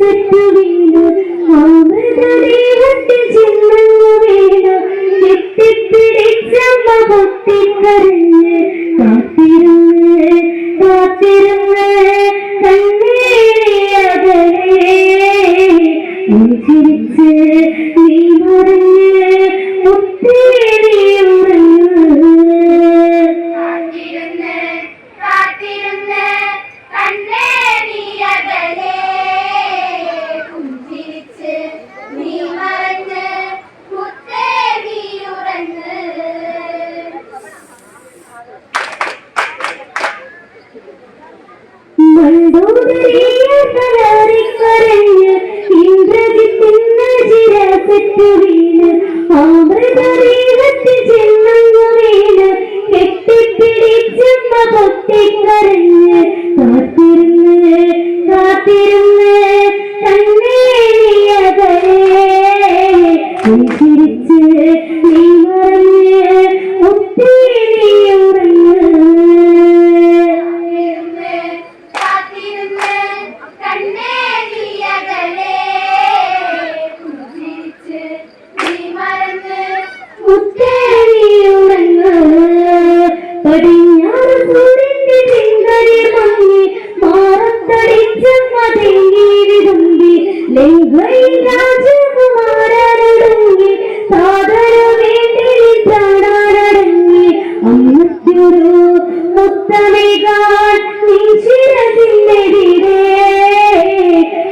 കെട്ടു വീണു അമൃതദേഹത്തിൽ ചിന്നു വീണു. കെട്ടിപ്പിടിച്ചമ്മ പൊട്ടിക്കരഞ്ഞ് കാത്തിരുന്ന് കാത്തിരുന്ന് കണ്ണേറിയതേ ചിരിച്ച് നീ മറഞ്ഞു Eu não sei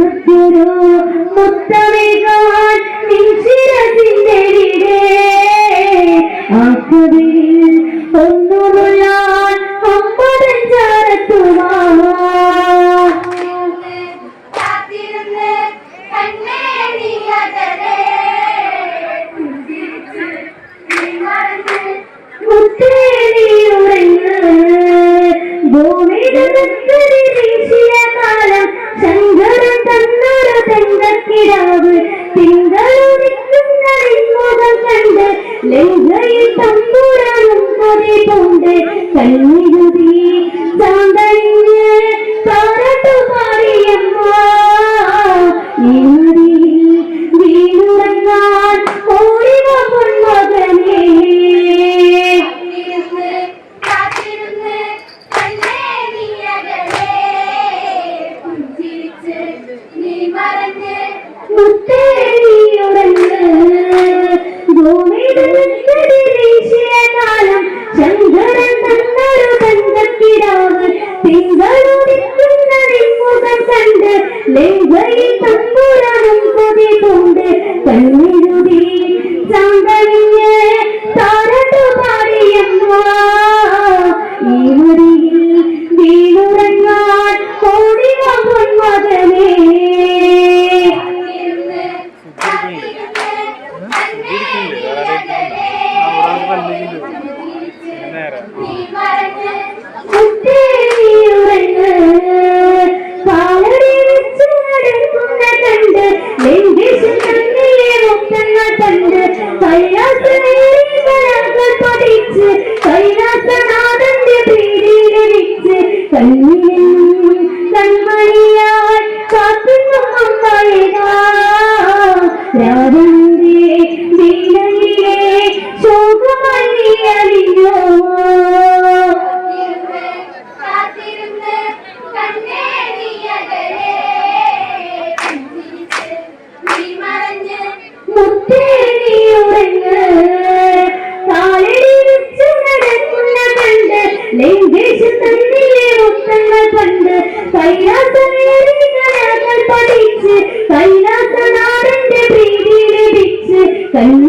Yeah. പൂണ്ടേ കണ്ണിരുതി താ ലൈകളിൽ തമ്പുരാനും കൊതികൊണ്ട് കണ്ണിരുതി ചാന്തണിഞ്ഞ് താരത്തു പാടിയമ്മ. ഈ മുറിയിൽ വീണുറങ്ങാൻ ഓടിയ പൊന്മകനെ. നേരം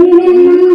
மெல்ல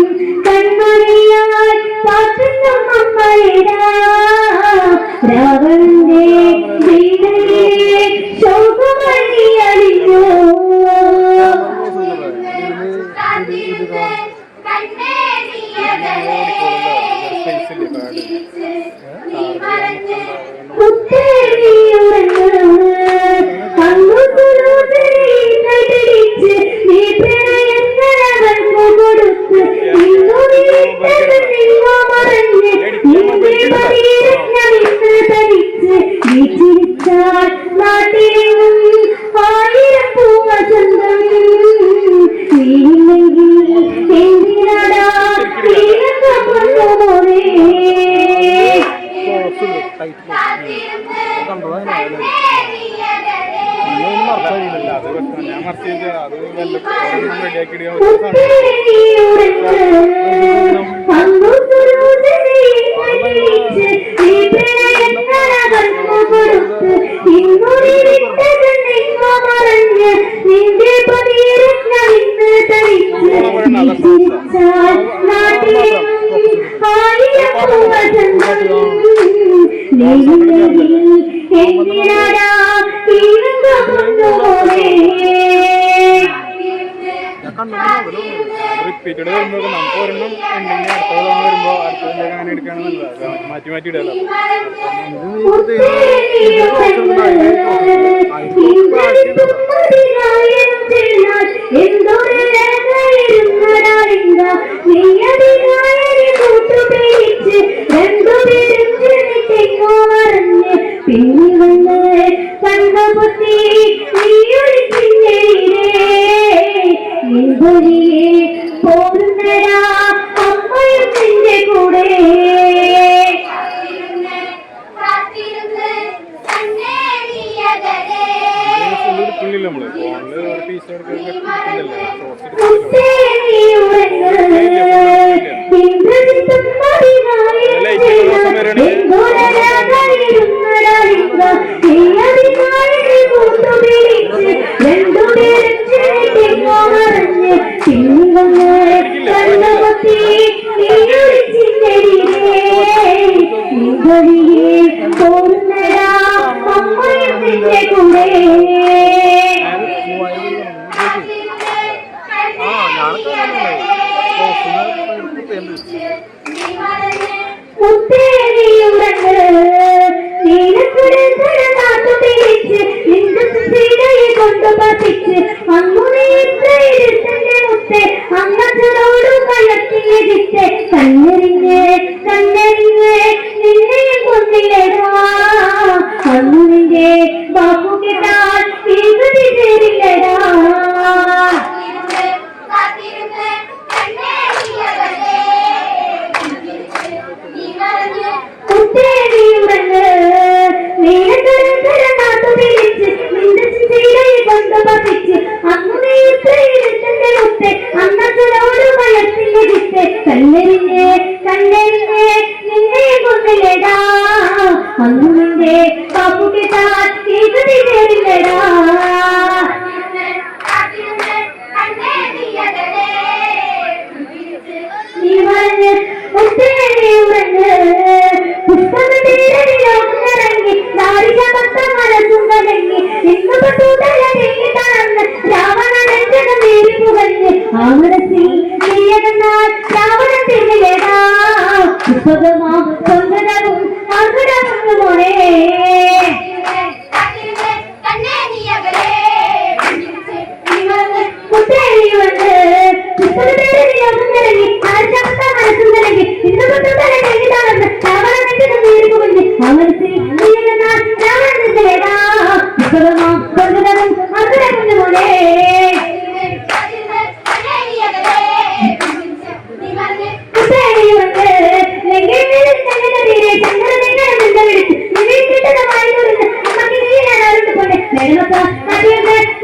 എന്തിനാടാ റിപ്പീറ്റഡ് വരുമ്പോൾ നമുക്ക് ഒരെണ്ണം ഉണ്ടെങ്കിൽ അടുത്ത തവണ വരുമ്പോൾ അടുത്ത തവണ അങ്ങനെ എടുക്കുകയാണെന്നുള്ളത് മാറ്റി മാറ്റി ഇടലോ പ്രാവശ്യം Oh, കല്ലരിന്റെ കല്ലെറിഞ്ഞ് നിന്നെ കൊന്നില്ലടാ അന്നുവിന്റെ കാപ്പുകിട്ടാത്ത আমাকে দেখ